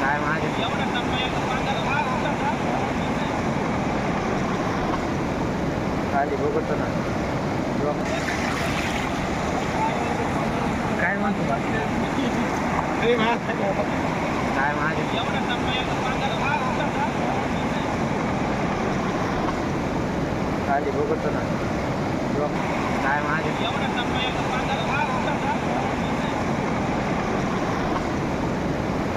काय काय खाली बघतो ना. काय म्हणतो काय खाली बघतो ना. काय मागे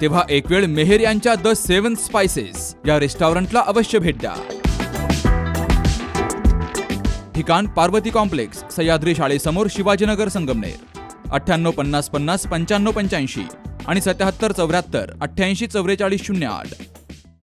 तेव्हा एक वेळ मेहेर यांच्या द सेवन स्पायसेस या रेस्टॉरंटला अवश्य भेट द्या. ठिकाण पार्वती कॉम्प्लेक्स सह्याद्री शाळेसमोर शिवाजीनगर संगमनेर. अठ्ठ्याण्णव पन्नास पन्नास पंच्याण्णव पंच्याऐंशी आणि सत्याहत्तर चौऱ्याहत्तर अठ्ठ्याऐंशी चौवेचाळीस शून्य आठ.